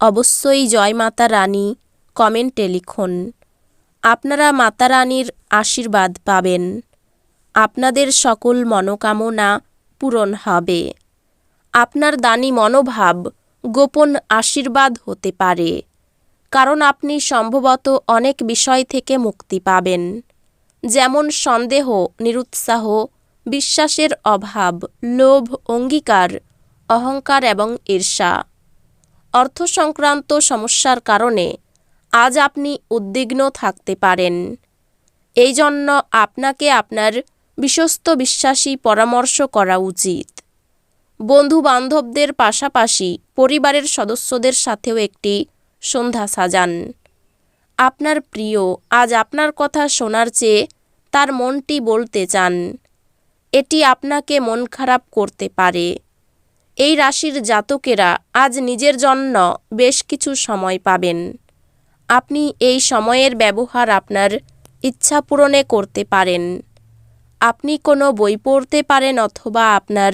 অবশ্যই জয় মাতা রানী, কমেন্টে লিখুন। আপনারা মাতা রানীর আশীর্বাদ পাবেন। আপনাদের সকল মনোকামনা পূরণ হবে। আপনার দানি মনোভাব গোপন আশীর্বাদ হতে পারে, কারণ আপনি সম্ভবত অনেক বিষয় থেকে মুক্তি পাবেন। যেমন সন্দেহ, নিরুৎসাহ, বিশ্বাসের অভাব, লোভ, অঙ্গীকার, অহংকার এবং ঈর্ষা। অর্থ সংক্রান্ত সমস্যার কারণে আজ আপনি উদ্বিগ্ন থাকতে পারেন। এই জন্য আপনাকে আপনার বিশ্বস্ত বিশ্বাসী পরামর্শ করা উচিত। বন্ধু বান্ধবদের পাশাপাশি পরিবারের সদস্যদের সাথেও একটি সন্ধ্যা সাজান। আপনার প্রিয় আজ আপনার কথা শোনার চেয়ে তার মনটি বলতে চান। এটি আপনাকে মন খারাপ করতে পারে। এই রাশির জাতকেরা আজ নিজের জন্য বেশ কিছু সময় পাবেন। আপনি এই সময়ের ব্যবহার আপনার ইচ্ছা পূরণে করতে পারেন। আপনি কোনো বই পড়তে পারেন অথবা আপনার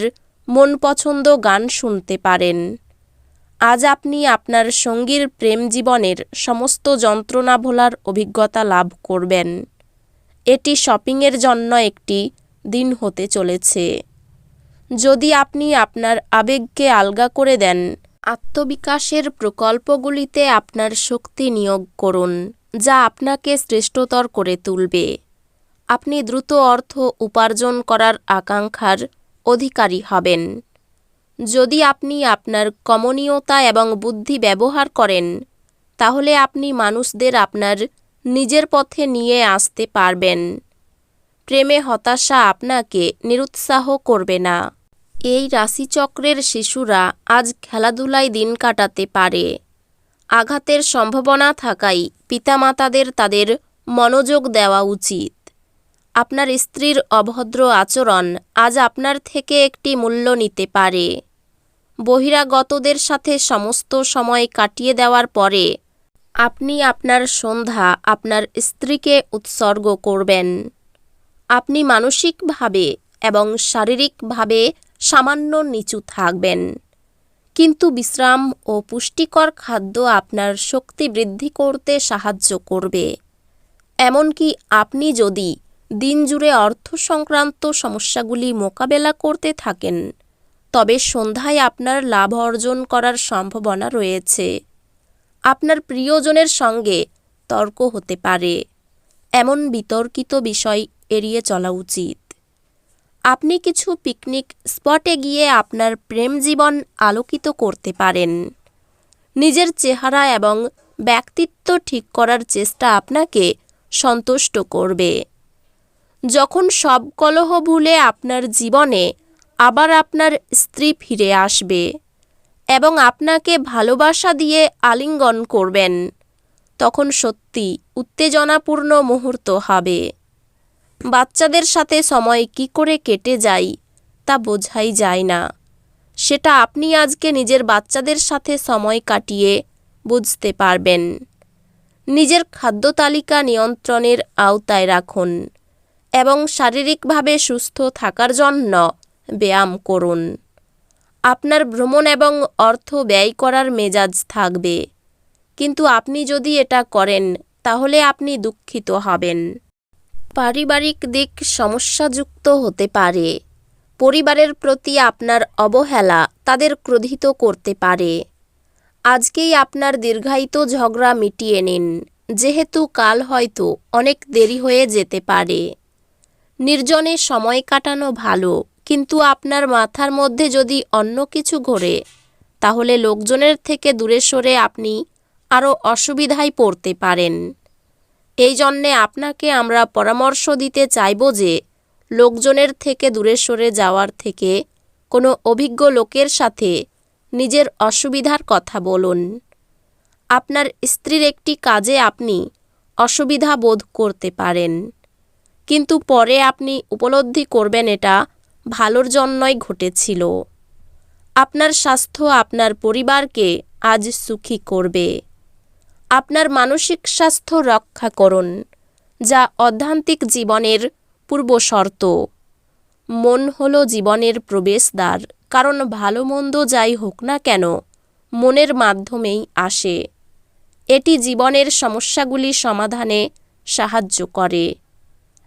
মন পছন্দ গান শুনতে পারেন। আজ আপনি আপনার সঙ্গীর প্রেম জীবনের সমস্ত যন্ত্রণা ভোলার অভিজ্ঞতা লাভ করবেন। এটি শপিংয়ের জন্য একটি দিন হতে চলেছে। যদি আপনি আপনার আবেগকে আলগা করে দেন, আত্মবিকাশের প্রকল্পগুলিতে আপনার শক্তি নিয়োগ করুন, যা আপনাকে শ্রেষ্ঠতর করে তুলবে। আপনি দ্রুত অর্থ উপার্জন করার আকাঙ্ক্ষার অধিকারী হবেন। যদি আপনি আপনার কমনীয়তা এবং বুদ্ধি ব্যবহার করেন, তাহলে আপনি মানুষদের আপনার নিজের পথে নিয়ে আসতে পারবেন। প্রেমে হতাশা আপনাকে নিরুৎসাহ করবে না। এই রাশিচক্রের শিশুরা আজ খেলাধুলায় দিন কাটাতে পারে। আঘাতের সম্ভাবনা থাকাই পিতামাতাদের তাদের মনোযোগ দেওয়া উচিত। আপনার স্ত্রীর অভদ্র আচরণ আজ আপনার থেকে একটি মূল্য নিতে পারে। বহিরাগতদের সাথে সমস্ত সময় কাটিয়ে দেওয়ার পরে আপনি আপনার সন্ধ্যা আপনার স্ত্রীকে উৎসর্গ করবেন। আপনি মানসিকভাবে এবং শারীরিকভাবে সামান্য নিচু থাকবেন। কিন্তু বিশ্রাম ও পুষ্টিকর খাদ্য আপনার শক্তি বৃদ্ধি করতে সাহায্য করবে। এমনকি আপনি যদি দিন জুড়ে অর্থ সংক্রান্ত সমস্যাগুলি মোকাবেলা করতে থাকেন, তবে সন্ধ্যায় আপনার লাভ অর্জন করার সম্ভাবনা রয়েছে। আপনার প্রিয়জনের সঙ্গে তর্ক হতে পারে। এমন বিতর্কিত বিষয় এড়িয়ে চলা উচিত। আপনি কিছু পিকনিক স্পটে গিয়ে আপনার প্রেম জীবন আলোকিত করতে পারেন। নিজের চেহারা এবং ব্যক্তিত্ব ঠিক করার চেষ্টা আপনাকে সন্তুষ্ট করবে। যখন সব কলহ ভুলে আপনার জীবনে আবার আপনার স্ত্রী ফিরে আসবে এবং আপনাকে ভালোবাসা দিয়ে আলিঙ্গন করবেন, তখন সত্যি উত্তেজনাপূর্ণ মুহূর্ত হবে। বাচ্চাদের সাথে সময় কি করে কেটে যায়, তা বোঝাই যায় না। সেটা আপনি আজকে নিজের বাচ্চাদের সাথে সময় কাটিয়ে বুঝতে পারবেন। নিজের খাদ্য তালিকা নিয়ন্ত্রণের আওতায় রাখুন এবং শারীরিকভাবে সুস্থ থাকার জন্য ব্যায়াম করুন। আপনার ভ্রমণ এবং অর্থ ব্যয় করার মেজাজ থাকবে। কিন্তু আপনি যদি এটা করেন, তাহলে আপনি দুঃখিত হবেন। পারিবারিক দিক সমস্যাযুক্ত হতে পারে। পরিবারের প্রতি আপনার অবহেলা তাদের ক্রোধিত করতে পারে। আজকেই আপনার দীর্ঘায়িত ঝগড়া মিটিয়ে নিন, যেহেতু কাল হয়তো অনেক দেরি হয়ে যেতে পারে। নির্জনে সময় কাটানো ভালো, কিন্তু আপনার মাথার মধ্যে যদি অন্য কিছু ঘোরে, তাহলে লোকজনের থেকে দূরে সরে আপনি আরও অসুবিধায় পড়তে পারেন। এই জন্যে আপনাকে আমরা পরামর্শ দিতে চাইব যে, লোকজনের থেকে দূরে সরে যাওয়ার থেকে কোনো অভিজ্ঞ লোকের সাথে নিজের অসুবিধার কথা বলুন। আপনার স্ত্রীর একটি কাজে আপনি অসুবিধা বোধ করতে পারেন, কিন্তু পরে আপনি উপলব্ধি করবেন এটা ভালোর জন্যই ঘটেছিল। আপনার স্বাস্থ্য আপনার পরিবারকে আজ সুখী করবে। আপনার মানসিক স্বাস্থ্য রক্ষা করুন, যা অধ্যান্তিক জীবনের পূর্বশর্ত। মন হলো জীবনের প্রবেশদ্বার, কারণ ভালো মন্দ যাই হোক না কেন, মনের মাধ্যমেই আসে। এটি জীবনের সমস্যাগুলি সমাধানে সাহায্য করে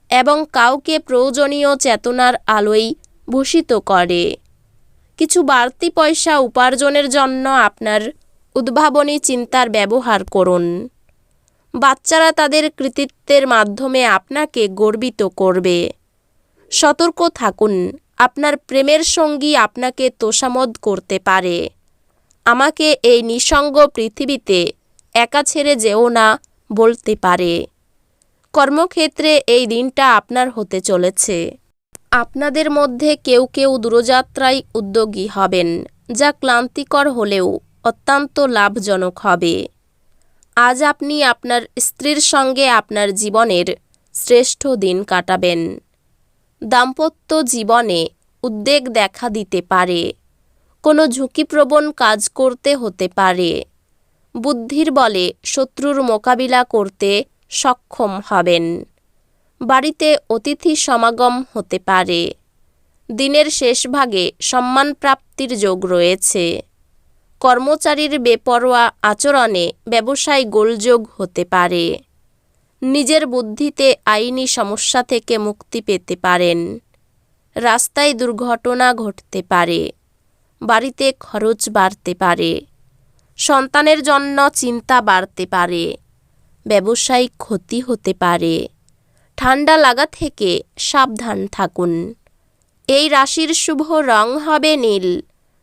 এবং কাউকে প্রয়োজনীয় চেতনার আলোয় ভূষিত করে। কিছু বাড়তি পয়সা উপার্জনের জন্য আপনার উদ্ভাবনী চিন্তার ব্যবহার করুন। বাচ্চারা তাদের কৃতিত্বের মাধ্যমে আপনাকে গর্বিত করবে। সতর্ক থাকুন, আপনার প্রেমের সঙ্গী আপনাকে তোষামদ করতে পারে। আমাকে এই নিঃসঙ্গ পৃথিবীতে একা ছেড়ে যেও না বলতে পারে। কর্মক্ষেত্রে এই দিনটা আপনার হতে চলেছে। আপনাদের মধ্যে কেউ কেউ দূরযাত্রায় উদ্যোগী হবেন, যা ক্লান্তিকর হলেও অত্যন্ত লাভজনক হবে। আজ আপনি আপনার স্ত্রীর সঙ্গে আপনার জীবনের শ্রেষ্ঠ দিন কাটাবেন। দাম্পত্য জীবনে উদ্বেগ দেখা দিতে পারে। কোনো ঝুঁকিপ্রবণ কাজ করতে হতে পারে। বুদ্ধির বলে শত্রুর মোকাবিলা করতে সক্ষম হবেন। বাড়িতে অতিথি সমাগম হতে পারে। দিনের শেষ ভাগে সম্মান প্রাপ্তির যোগ রয়েছে। কর্মচারীর বেপরোয়া আচরণে ব্যবসায় গোলযোগ হতে পারে। নিজের বুদ্ধিতে আইনি সমস্যা থেকে মুক্তি পেতে পারেন। রাস্তায় দুর্ঘটনা ঘটতে পারে। বাড়িতে খরচ বাড়তে পারে। সন্তানের জন্য চিন্তা বাড়তে পারে। ব্যবসায়িক ক্ষতি হতে পারে। ঠান্ডা লাগা থেকে সাবধান থাকুন। এই রাশির শুভ রং হবে নীল।